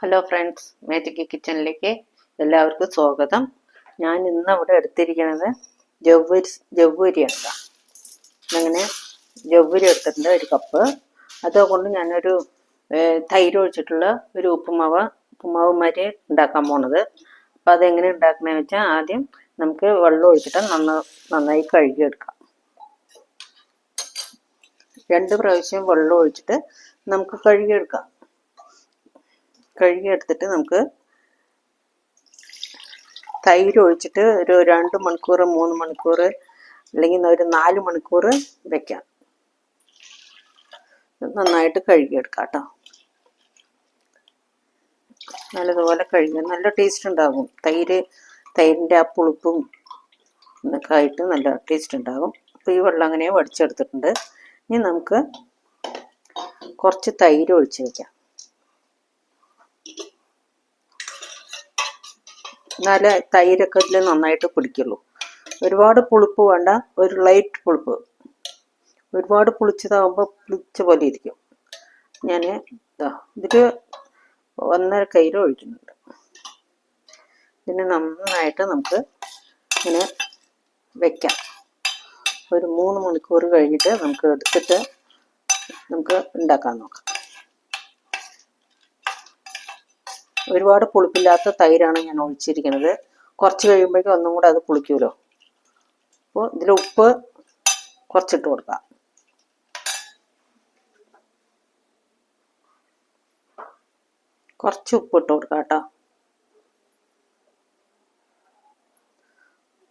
Hello friends മേജിക്ക് കിച്ചണിലേക്ക് എല്ലാവർക്കും സ്വാഗതം. ഞാൻ ഇന്ന് ഇവിടെ എടുത്തിരിക്കുന്നത് ജവ്വരി ജവ്വരിയാണ്. അങ്ങനെ ജവ്വരി എടുത്തിട്ടുണ്ട് ഒരു കപ്പ് അതുകൊണ്ട് ഞാനൊരു തൈര് ഒഴിച്ചിട്ടുള്ള ഒരു ഉപ്പുമാവ് ഉപ്പുമാവ് മാതിരി ഉണ്ടാക്കാൻ പോണത്. അപ്പം അതെങ്ങനെ ഉണ്ടാക്കണമെന്ന് വെച്ചാൽ ആദ്യം നമുക്ക് വെള്ളം ഒഴിച്ചിട്ട് നന്ന നന്നായി കഴുകിയെടുക്കാം. രണ്ട് പ്രാവശ്യം വെള്ളം ഒഴിച്ചിട്ട് നമുക്ക് കഴുകിയെടുക്കാം. കഴുകിയെടുത്തിട്ട് നമുക്ക് തൈര് ഒഴിച്ചിട്ട് ഒരു രണ്ട് മണിക്കൂർ മൂന്ന് മണിക്കൂർ അല്ലെങ്കിൽ ഒരു നാല് മണിക്കൂർ വെക്കാം. നന്നായിട്ട് കഴുകിയെടുക്കാം കേട്ടോ. നല്ലതുപോലെ കഴുകി നല്ല ടേസ്റ്റ് ഉണ്ടാകും. തൈര് തൈരിന്റെ ആ പുളിപ്പും എന്നൊക്കെ ആയിട്ട് നല്ല ടേസ്റ്റ് ഉണ്ടാകും. അപ്പോൾ ഈ വെള്ളം അങ്ങനെ വടിച്ചെടുത്തിട്ടുണ്ട്. ഇനി നമുക്ക് കുറച്ച് തൈര് ഒഴിച്ച് വെക്കാം. എന്നാലേ തൈരൊക്കെ ഇതിൽ നന്നായിട്ട് പിടിക്കുള്ളൂ. ഒരുപാട് പുളിപ്പ് വേണ്ട ഒരു ലൈറ്റ് പുളിപ്പ്. ഒരുപാട് പുളിച്ചതാകുമ്പോൾ പുളിച്ച പോലെ ഇരിക്കും. ഞാൻ ഇതാ ഇതിൽ ഒന്നര കയ്യിൽ ഒഴിക്കുന്നുണ്ട്. ഇതിനെ നന്നായിട്ട് നമുക്ക് ഇങ്ങനെ വെക്കാം. ഒരു മൂന്ന് മണിക്കൂർ കഴിഞ്ഞിട്ട് നമുക്ക് എടുത്തിട്ട് നമുക്ക് ഉണ്ടാക്കാൻ നോക്കാം. ഒരുപാട് പുളിപ്പില്ലാത്ത തൈരാണ് ഞാൻ ഒഴിച്ചിരിക്കുന്നത്. കുറച്ച് കഴിയുമ്പോഴേക്കും ഒന്നും കൂടെ അത് പുളിക്കുമല്ലോ. അപ്പോൾ ഇതിൽ ഉപ്പ് കുറച്ചിട്ട് കൊടുക്കാം. കുറച്ച് ഉപ്പ് ഇട്ട് കൊടുക്കാം കേട്ടോ.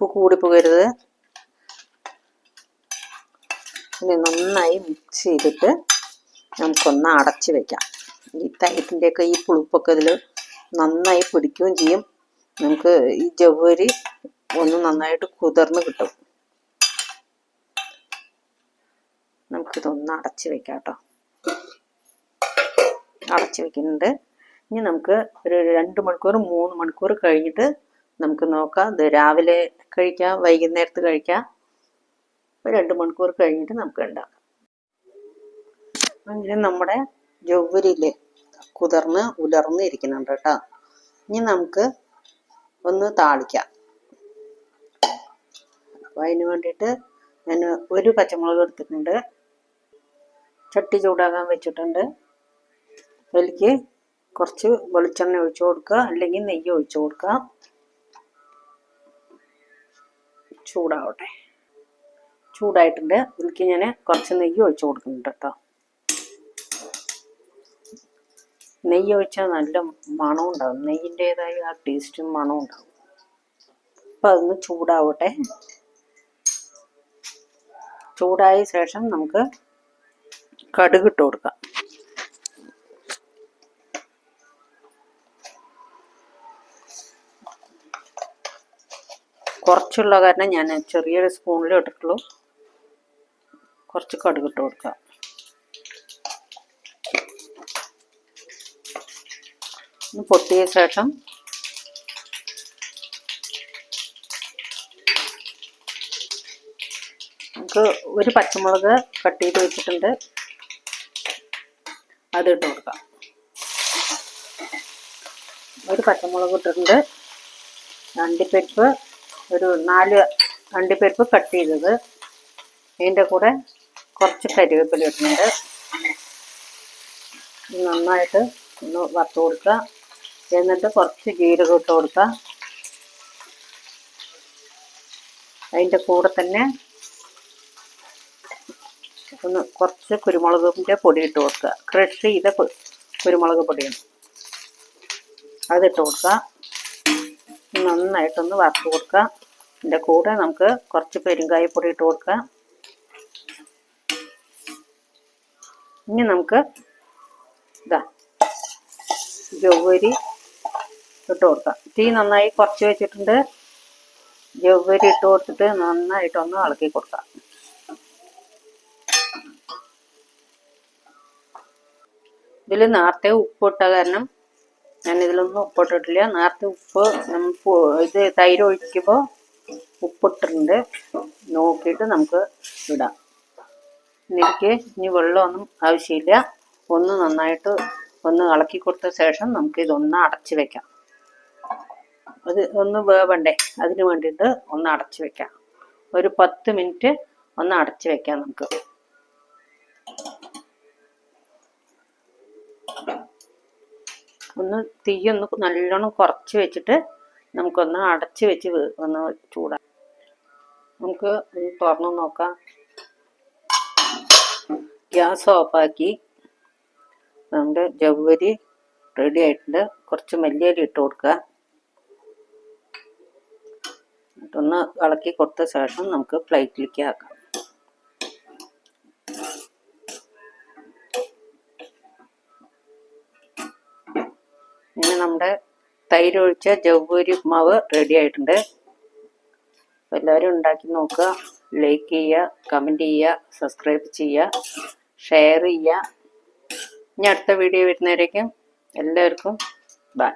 ഉപ്പ് കൂടി പോകരുത്. ഇനി നന്നായി മിക്സ് ചെയ്തിട്ട് നമുക്കൊന്ന് അടച്ച് വെക്കാം. ഈ തൈരിന്റെയൊക്കെ ഈ പുളിപ്പൊക്കെ ഇതിൽ നന്നായി പിടിക്കുകയും ചെയ്യും. നമുക്ക് ഈ ജവ്വരി ഒന്ന് നന്നായിട്ട് കുതിർന്ന് കിട്ടും. നമുക്കിതൊന്ന് അടച്ച് വെക്കാം കേട്ടോ. അടച്ച് വെക്കുന്നുണ്ട്. ഇനി നമുക്ക് ഒരു രണ്ട് മണിക്കൂർ മൂന്ന് മണിക്കൂർ കഴിഞ്ഞിട്ട് നമുക്ക് നോക്കാം. രാവിലെ കഴിക്കാം വൈകുന്നേരത്ത് കഴിക്കാം. ഒരു രണ്ട് മണിക്കൂർ കഴിഞ്ഞിട്ട് നമുക്ക് ഉണ്ടാക്കാം. അങ്ങനെ നമ്മുടെ ജൗവരിയില്ലേ കുതിർന്ന് ഉലർന്ന് ഇരിക്കുന്നുണ്ട് കേട്ടോ. ഇനി നമുക്ക് ഒന്ന് താളിക്കാം. അപ്പൊ അതിന് വേണ്ടിയിട്ട് ഞാൻ ഒരു പച്ചമുളക് എടുത്തിട്ടുണ്ട്. ചട്ടി ചൂടാകാൻ വെച്ചിട്ടുണ്ട്. അതിലേക്ക് കുറച്ച് വെളിച്ചെണ്ണ ഒഴിച്ചു കൊടുക്കുക അല്ലെങ്കിൽ നെയ്യ് ഒഴിച്ചു കൊടുക്കുക. ചൂടാവട്ടെ. ചൂടായിട്ടുണ്ട്. ഇതിലേക്ക് ഞാൻ കുറച്ച് നെയ്യ് ഒഴിച്ചു കൊടുക്കുന്നുണ്ട് കേട്ടോ. നെയ്യ് ഒഴിച്ചാൽ നല്ല മണം ഉണ്ടാവും നെയ്യിന്റെതായ ആ ടേസ്റ്റും മണവും ഉണ്ടാവും അപ്പം അതൊന്ന് ചൂടാവട്ടെ. ചൂടായ ശേഷം നമുക്ക് കടുക് ഇട്ട് കൊടുക്കാം. കുറച്ചുള്ള കാരണം ഞാൻ ചെറിയൊരു സ്പൂണിൽ ഇട്ടിട്ടുള്ളൂ. കുറച്ച് കടുക് ഇട്ട് കൊടുക്കാം. പൊട്ടിയ ശേഷം നമുക്ക് ഒരു പച്ചമുളക് കട്ട് ചെയ്ത് വെച്ചിട്ടുണ്ട്. അത് ഇട്ട് കൊടുക്കാം. ഒരു പച്ചമുളക് ഇട്ടിട്ടുണ്ട്. അണ്ടിപ്പരിപ്പ് ഒരു നാല് അണ്ടിപ്പരിപ്പ് കട്ട് ചെയ്തത്. അതിന്റെ കൂടെ കുറച്ച് കരിവേപ്പില ഇട്ടിട്ടുണ്ട്. നന്നായിട്ട് ഒന്ന് വറുത്ത് കൊടുക്കുക. എന്നിട്ട് കുറച്ച് ജീരകം ഇട്ട് കൊടുക്കുക അതിന്റെ കൂടെ തന്നെ ഒന്ന് കുറച്ച് കുരുമുളകിന്റെ പൊടി ഇട്ട് കൊടുക്കുക. ക്രഷ് ചെയ്ത കുരുമുളക് പൊടിയാണ്. അതിട്ട് കൊടുക്കുക. നന്നായിട്ടൊന്ന് വറുത്ത് കൊടുക്കുക. ഇതിന്റെ കൂടെ നമുക്ക് കുറച്ച് പെരുങ്കായപ്പൊടി ഇട്ട് കൊടുക്കുക. ഇനി നമുക്ക് ഇതാ ജൗവരി ഇട്ട് കൊടുക്കാം തീ നന്നായി കുറച്ച് വെച്ചിട്ടുണ്ട്. ജവ്വരി ഇട്ട് കൊടുത്തിട്ട് നന്നായിട്ടൊന്ന് ഇളക്കി കൊടുക്കാം. ഇതിൽ നേരത്തെ ഉപ്പിട്ട കാരണം ഞാൻ ഇതിലൊന്നും ഉപ്പിട്ടിട്ടില്ല നേരത്തെ ഉപ്പ് നമുക്ക് ഇത് തൈര് ഒഴിക്കുമ്പോൾ ഉപ്പിട്ടിട്ടുണ്ട് നോക്കിയിട്ട് നമുക്ക് ഇടാം. എനിക്ക് ഇനി വെള്ളമൊന്നും ആവശ്യമില്ല. ഒന്ന് നന്നായിട്ട് ഒന്ന് ഇളക്കി കൊടുത്ത ശേഷം നമുക്ക് ഇതൊന്ന് അടച്ച് വെക്കാം. അത് ഒന്ന് വേവണ്ടേ? അതിന് വേണ്ടിയിട്ട് ഒന്ന് അടച്ചു വെക്കാം. ഒരു പത്ത് മിനിറ്റ് ഒന്ന് അടച്ചു വെക്കാം നമുക്ക്. ഒന്ന് തീയൊന്ന് നല്ലോണം കുറച്ച് വെച്ചിട്ട് നമുക്കൊന്ന് അടച്ച് വെച്ച് ഒന്ന് ചൂടാ നമുക്ക് തുറന്ന് നോക്കാം. ഗ്യാസ് ഓഫാക്കി. നമ്മുടെ ജവ്വരി റെഡി ആയിട്ടുണ്ട്. കുറച്ച് മല്ലിയരി ഇട്ട് കൊടുക്കുക. എന്നിട്ടൊന്ന് ഇളക്കി കൊടുത്ത ശേഷം നമുക്ക് പ്ലേറ്റിലേക്ക് ആക്കാം. ഇനി നമ്മുടെ തൈരൊഴിച്ച ജവ്വൂരി ഉപ്മാവ് റെഡി ആയിട്ടുണ്ട്. എല്ലാവരും ഉണ്ടാക്കി നോക്കുക. ലൈക്ക് ചെയ്യുക കമന്റ് ചെയ്യുക സബ്സ്ക്രൈബ് ചെയ്യുക ഷെയർ ചെയ്യുക. ഇനി അടുത്ത വീഡിയോ വരുന്നവരേക്കും എല്ലാവർക്കും ബൈ